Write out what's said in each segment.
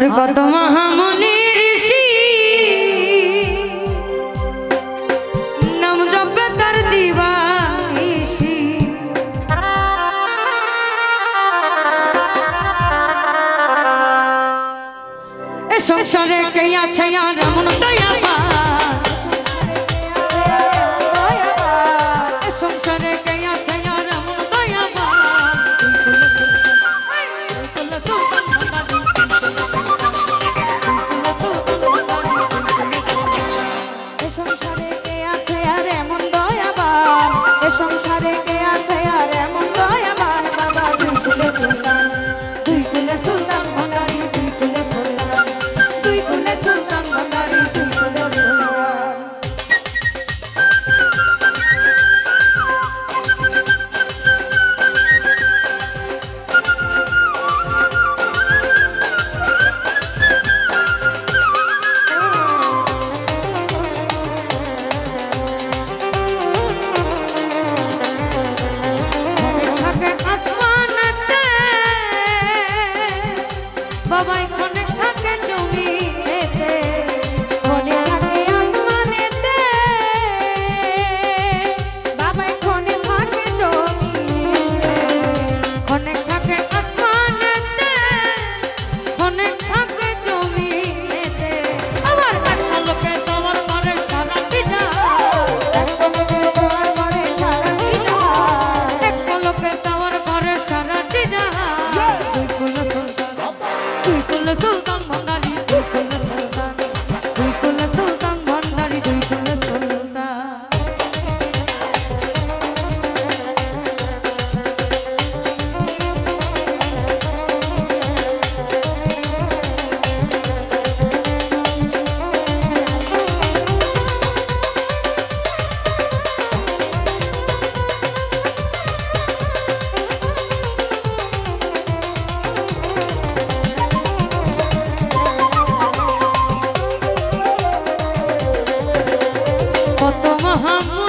আর কত মহামুনি ঋষি। নাম জপ তার দিবাইশি। এ সংসারে কে আছে আর দয়া মোহাম্মদ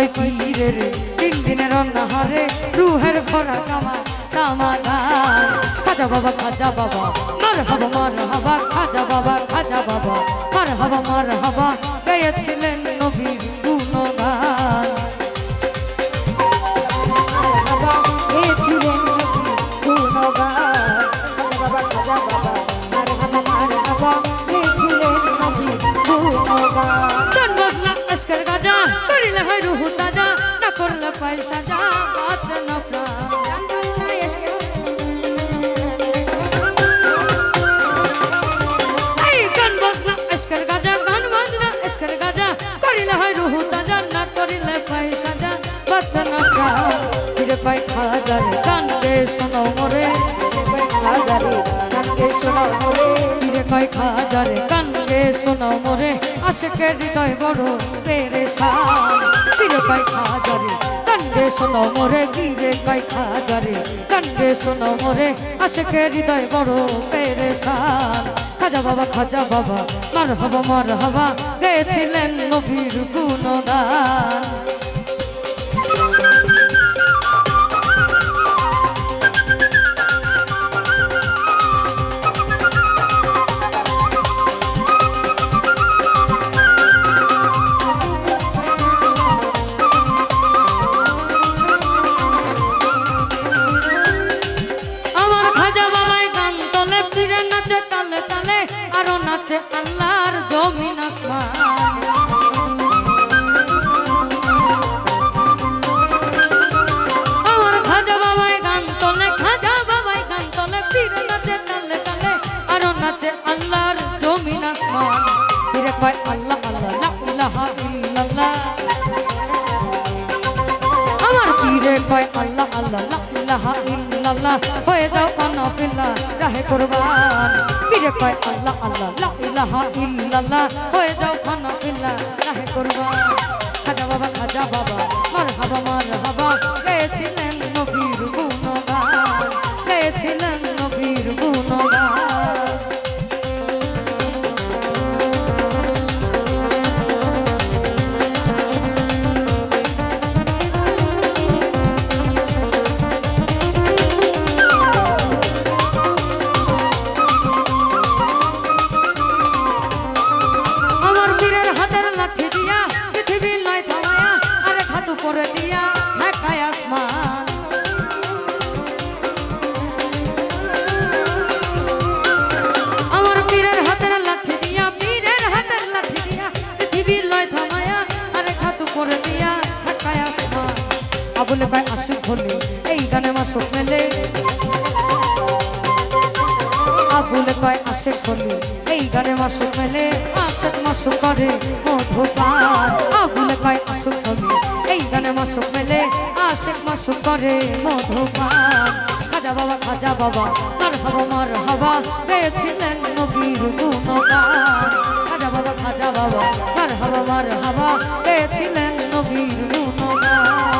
খাজা কয় কি রে? রে তিন দিনের অনাহারে রুহের ভরা কামা সমাধান খাজা বাবা খাজা বাবা, মার হবা মার হবা, খাজা বাবা খাজা বাবা, মার হবা, মার হাবা। করিলে হয় রুহু তাজা, না করলে পয়সা যা, বাঁচে না প্রাণ। এই গান বাজনা, আজকের গাজা, গান বাজনা, আজকের গাজা। করিলে হয় রুহু তাজা, না করিলে পয়সা যা, বাঁচে না প্রাণ। ফিরে পাই খাজার গে শোনো মরে। ফিরে পাই খাজারে গান গে শোনো মরে আশেকে হৃদয় বড় পেরেশান। ফিরে পাই খাজারে গান গে শোনো মরে গিরে পাই খাজারে গান গে শোনো মরে আশেকে হৃদয় বড় পেরেশান। খাজা বাবা খাজা বাবা মার হবা মার হবা গেছিলেন নবীর গুণগান। পায় আল্লাহ আল্লাহ লা ইলাহা ইল্লাল্লাহ। আমার পীরে কয় আল্লাহ আল্লাহ লা ইলাহা ইল্লাল্লাহ। হয়ে যাও কানা পিল্লা রাহে কুরবান। পীরে কয় আল্লাহ আল্লাহ লা ইলাহা ইল্লাল্লাহ। হয়ে যাও কানা পিল্লা রাহে কুরবান। খাজা বাবা খাজা বাবা মার হাবা মার হাবা গেছিলেন নবীর গুণগান গেছিলেন নবীর গুণগান। আবুলে ভাই, আসুক হলে। এই গানে মা মাসুক মেলে। আবুলে কয় আশেক হলে। এই গানে মা মাসুক মেলে। আশেক মাসুক করে মধুপান। আবুলে কয় আশুক হলে। এই গানে মা মাসুক মেলে। আশেক মাসুক করে মধুপান। খাজা বাবা খাজা বাবা মার হাবা মার হাবা গেছিলেন নবীর গুণগান। খাজা বাবা খাজা বাবা মার হাবা মার হাবা গেছিলেন নবীর গুণগান।